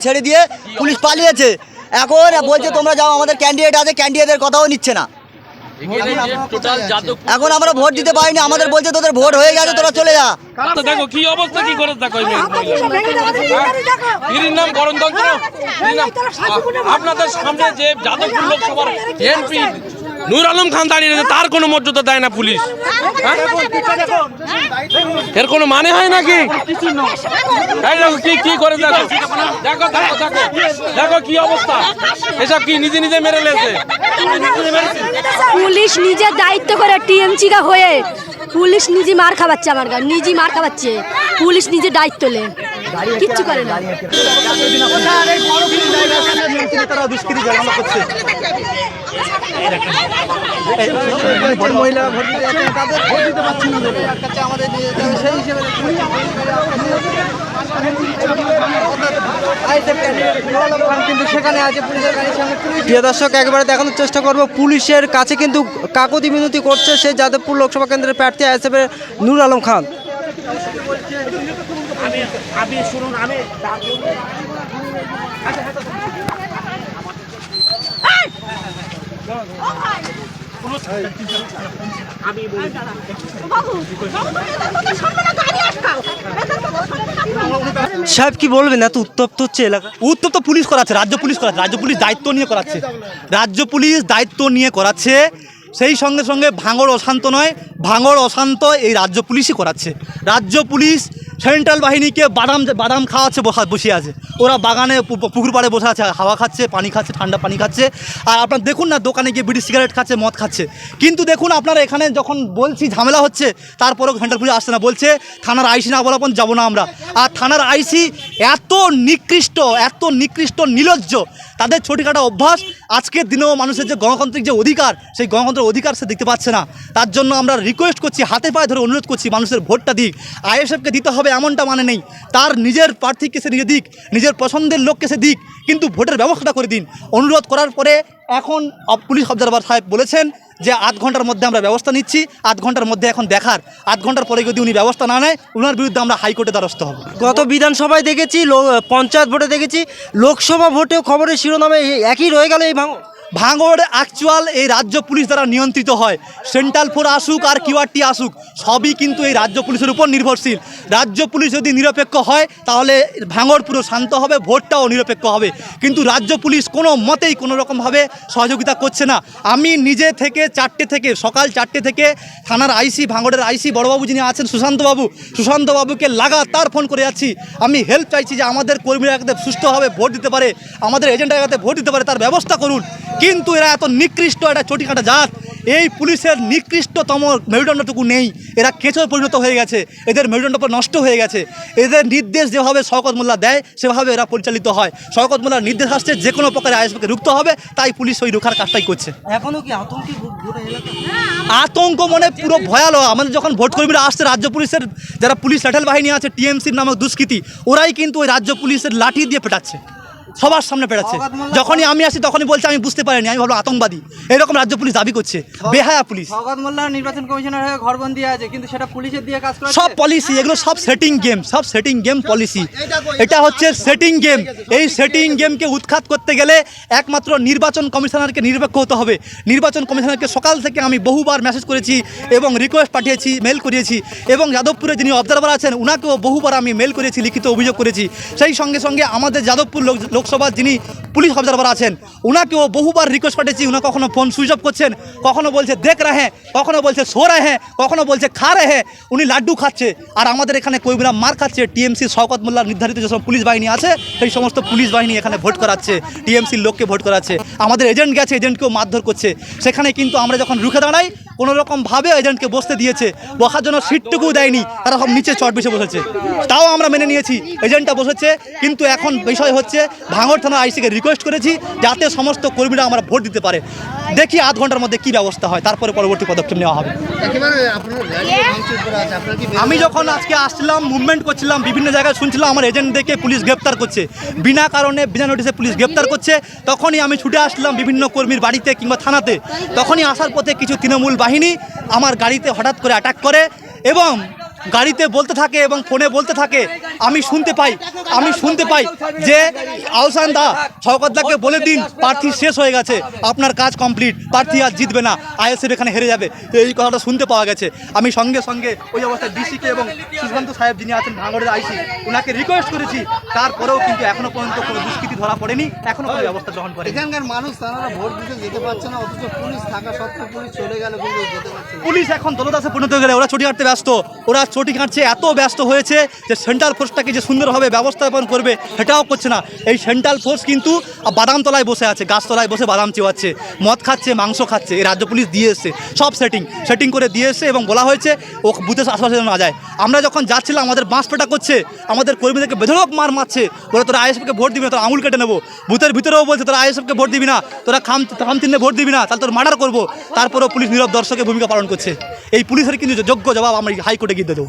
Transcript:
ছেড়ে দিয়ে পুলিশ পালিয়েছে এখন বলছে তোমরা যাও আমাদের ক্যান্ডিডেট আছে ক্যান্ডিডেটের কথাও নিচ্ছে না এখানে আমরা ভোট দিতে পারিনি আমাদের বলছে তোদের ভোট হয়ে গেছে তোরা চলে যা দেখো কি অবস্থা কি করে দেখো নাম আপনাদের সামনে যে যাদবপুর লোকসভার এমপি নূর আলম খান দাঁড়িয়ে রয়েছে, তার কোনো মর্যাদা দেয় না পুলিশ। হ্যাঁ? এর কোনো মানে হয় নাকি? কি কি করে দেখো? দেখো দেখো দেখো। দেখো কি অবস্থা। এসব কি নিজে নিজে মেরে লেছে? পুলিশ নিজের দায়িত্ব করে টিএমসি কা হয়ে পুলিশ নিজে মার খাওয়াচ্ছে আমার গা নিজে মার খাওয়াচ্ছে। পুলিশ নিজে দায়িত্ব লে কিচ্ছু করে না। প্রিয় দর্শক একবারে দেখানোর চেষ্টা করব পুলিশের কাছে কিন্তু কাকতি মিনতি করছে সেই যাদবপুর লোকসভা কেন্দ্রের প্রার্থী আইএসএফের নূর আলম খান। সাহেব, কি বলবেন? এত উত্তপ্ত হচ্ছে এলাকা। উত্তপ্ত পুলিশ করাচ্ছে, রাজ্য পুলিশ করাচ্ছে, রাজ্য পুলিশ দায়িত্ব নিয়ে করাচ্ছে। রাজ্য পুলিশ দায়িত্ব নিয়ে করাচ্ছে, সেই সঙ্গে সঙ্গে ভাঙড় অশান্ত নয়, ভাঙড় অশান্ত এই রাজ্য পুলিশই করাচ্ছে। রাজ্য পুলিশ সেন্ট্রাল বাহিনীকে বাদাম বাদাম খাওয়াচ্ছে বসা বসে আছে। ওরা বাগানে পুকুর পাড়ে বসে আছে, হাওয়া খাচ্ছে, পানি খাচ্ছে, ঠান্ডা পানি খাচ্ছে। আর আপনার দেখুন না, দোকানে গিয়ে বিড়ি সিগারেট খাচ্ছে, মদ খাচ্ছে। কিন্তু দেখুন আপনারা এখানে যখন বলছি ঝামেলা হচ্ছে, তারপরেও সেন্ট্রাল পুলিশ আসছে না। বলছে, থানার আইসি না বলাপন যাব না আমরা। আর থানার আইসি এত নিকৃষ্ট এত নিকৃষ্ট নির্লজ্জ তাদের ছোটিখাটো অভ্যাস, আজকের দিনেও মানুষের যে গণতান্ত্রিক যে অধিকার, সেই গণতন্ত্রের অধিকার সে দেখতে পাচ্ছে না। তার জন্য আমরা রিকোয়েস্ট করছি, হাতে পায়ে ধরে অনুরোধ করছি মানুষের ভোটটা দিক। আইএসএফকে দিতে হবে এমনটা মানে নেই। তার নিজের প্রার্থীকে সে নিজে দিক, নিজের পছন্দের লোককে সে দিক, কিন্তু ভোটের ব্যবস্থাটা করে দিন। অনুরোধ করার পরে এখন পুলিশ অবজারভার সাহেব বলেছেন যে আধ ঘণ্টার মধ্যে আমরা ব্যবস্থা নিচ্ছি, আধ ঘণ্টার মধ্যে এখন দেখার। আধ ঘণ্টার পরে যদি উনি ব্যবস্থা না নেয় ওনার বিরুদ্ধে আমরা হাইকোর্টে দ্বারস্থ হব। গত বিধানসভায় দেখেছি পঞ্চায়েত ভোটে দেখেছি, লোকসভা ভোটেও খবরের শিরোনামে একই রয়ে গেল এই ভাঙড় অ্যাকচুয়াল এই রাজ্য পুলিশ দ্বারা নিয়ন্ত্রিত হয়। সেন্ট্রাল ফোর আসুক আর কিউআরটি আসুক, সবই কিন্তু এই রাজ্য পুলিশের উপর নির্ভরশীল। রাজ্য পুলিশ যদি নিরপেক্ষ হয়, তাহলে ভাঙড় পুরো শান্ত হবে, ভোটটাও নিরপেক্ষ হবে। কিন্তু রাজ্য পুলিশ কোনো মতেই কোনো রকমভাবে সহযোগিতা করছে না। আমি নিজে থেকে চারটে থেকে, সকাল চারটে থেকে থানার আইসি ভাঙড়ের আইসি বড়বাবু যিনি আছেন, সুশান্তবাবু, সুশান্তবাবুকে লাগাতার ফোন করে যাচ্ছি। আমি হেল্প চাইছি যে আমাদের কর্মীরা যাতে সুস্থভাবে ভোট দিতে পারে, আমাদের এজেন্টরা যাতে ভোট দিতে পারে, তার ব্যবস্থা করুন। কিন্তু এরা এত নিকৃষ্ট একটা চটিকাটা জাত। এই পুলিশের নিকৃষ্টতম মেরুদণ্ডটুকু নেই। এরা কেঁচোর পরিণত হয়ে গেছে। এদের মেরুদণ্ড নষ্ট হয়ে গেছে। এদের নির্দেশ যেভাবে শওকত মোল্লা দেয় সেভাবে এরা পরিচালিত হয়। শওকত মোল্লার নির্দেশ আসছে যে কোনো প্রকারে আইএসপিকে রুখতে হবে তাই পুলিশ ওই রুখার কাজটাই করছে। এখনও কি আতঙ্কি আতঙ্ক মনে পুরো ভয়ালো। আমাদের যখন ভোট কর্মীরা আসছে রাজ্য পুলিশের যারা পুলিশ ল্যাটেল বাহিনী আছে টিএমসির নামক দুষ্কৃতী ওরাই কিন্তু ওই রাজ্য পুলিশের লাঠি দিয়ে পেটাচ্ছে। সবার সামনে পেটাচ্ছে যখনই আমি আসি তখনই বলছে আমি বুঝতে পারিনি আমি ভাবলাম আতঙ্কবাদী। এরকম রাজ্য পুলিশ দাবি করছে। বেহায়া পুলিশ। ভগত মোল্লা নির্বাচন কমিশনার হয়ে ঘরবন্দি আছে কিন্তু সেটা পুলিশের দিয়ে কাজ করে সব পলিসি এগুলো সব সেটিং গেম সব সেটিং গেম পলিসি এটা হচ্ছে সেটিং গেম এই সেটিং গেমকে উৎখাত করতে গেলে একমাত্র নির্বাচন কমিশনারকে নিরপেক্ষ হতে হবে। নির্বাচন কমিশনারকে সকাল থেকে আমি বহুবার মেসেজ করেছি এবং রিকোয়েস্ট পাঠিয়েছি মেল করিয়েছি। এবং যাদবপুরে যিনি অবজারভার আছেন ওনাকেও বহুবার আমি মেল করেছি লিখিত অভিযোগ করেছি। সেই সঙ্গে সঙ্গে আমাদের যাদবপুর লোক লোকসভার যিনি পুলিশ অবজারভার আছেন ওনাকেও বহুবার রিকোয়েস্ট পাঠিয়েছি ওনা কখনো ফোন সুইচ অফ করছেন, কখনো বলছে, দেখ রা রাহে কখনো বলছে, সো রাহে কখনো বলছে, খা রেহে উনি লাড্ডু খাচ্ছে। আর আমাদের এখানে কইবিরা মার খাচ্ছে, টিএমসি শওকত মোল্লার নির্ধারিত যেসব পুলিশ বাহিনী আছে, সেই সমস্ত পুলিশ বাহিনী এখানে ভোট করাচ্ছে, টিএমসির লোককে ভোট করাচ্ছে। আমাদের এজেন্ট গেছে এজেন্টকেও মারধর করছে। সেখানে কিন্তু আমরা যখন রুখে দাঁড়াই কোনো রকমভাবে এজেন্টকে বসতে দিয়েছে, বসার জন্য সিটটুকু দেয়নি, তারা সব নিচে চট বেসে বসেছে। তাও আমরা মেনে নিয়েছি, এজেন্টটা বসেছে, কিন্তু এখন বিষয় হচ্ছে ভাঙর থানা আইসিকে রিকোয়েস্ট করেছি যাতে সমস্ত কর্মীরা আমরা ভোট দিতে পারে। দেখি আধ ঘণ্টার মধ্যে কি ব্যবস্থা হয় তারপরে পরবর্তী পদক্ষেপ নেওয়া হবে। আমি যখন আজকে আসছিলাম মুভমেন্ট করছিলাম বিভিন্ন জায়গায় শুনছিলাম আমার এজেন্টদেরকে পুলিশ গ্রেপ্তার করছে। বিনা কারণে বিনা নোটিশে পুলিশ গ্রেপ্তার করছে। তখনই আমি ছুটে আসলাম বিভিন্ন কর্মীর বাড়িতে কিংবা থানাতে। তখনই আসার পথে কিছু তৃণমূল বাহিনী আমার গাড়িতে হঠাৎ করে অ্যাটাক করে এবং গাড়িতে বলতে থাকে এবং ফোনে বলতে থাকে আমি শুনতে পাই আমি শুনতে পাই যে আহসান দা শওকতদাকে বলে দিন প্রার্থী শেষ হয়ে গেছে আপনার কাজ কমপ্লিট প্রার্থী আর জিতবে না আইএসএফ এখানে হেরে যাবে এই কথাটা শুনতে পাওয়া গেছে। আমি সঙ্গে সঙ্গে ওই অবস্থায় ডিসিকে এবং সুশান্ত সাহেব যিনি আছেন ভাঙড়ের আইসি ওনাকে রিকোয়েস্ট করেছি তারপরেও কিন্তু এখনও পর্যন্ত কোনো দুষ্কৃতি ধরা পড়েনি এখনও কোনো ব্যবস্থা গ্রহণ করে এখানকার মানুষ তারা ভোট দিতে যেতে পারছে না অথচ পুলিশ থাকা সত্ত্বেও পুলিশ চলে গেল কিন্তু পুলিশ এখন দলদাসে পরিণত হয়ে গেলে ওরা চটি কাটতে ব্যস্ত ওরা চটি কাটছে এত ব্যস্ত হয়েছে যে সেন্ট্রাল ফোর্সটাকে যে সুন্দরভাবে ব্যবস্থাপন করবে, সেটাও করছে না। এই সেন্ট্রাল ফোর্স কিন্তু বাদামতলায় বসে আছে, গাছতলায় বসে বাদাম চেওয়াচ্ছে মদ খাচ্ছে, মাংস খাচ্ছে, এই রাজ্য পুলিশ দিয়ে এসছে, সব সেটিং সেটিং করে দিয়ে এসছে এবং বলা হয়েছে ও বুথের আশপাশে না যায়। আমরা যখন যাচ্ছিলাম, আমাদের বাঁশ পেটা করছে, আমাদের কর্মীদেরকে বেধড়ক মার মারছে, বলে তোরা আইএসএফকে ভোট দিবি না, তোরা আঙুল কেটে নেব। বুথের ভিতরেও বলছে, তোরা আইএসএফকে ভোট দিবি না, তোরা খাম খাম চিহ্নে ভোট দিবি না, তাহলে তোর মার্ডার করব। তারপরেও পুলিশ নীরব দর্শকের ভূমিকা পালন করছে। এই পুলিশের কিন্তু যোগ্য জবাব আমরা হাইকোর্টে গিয়ে দেবো।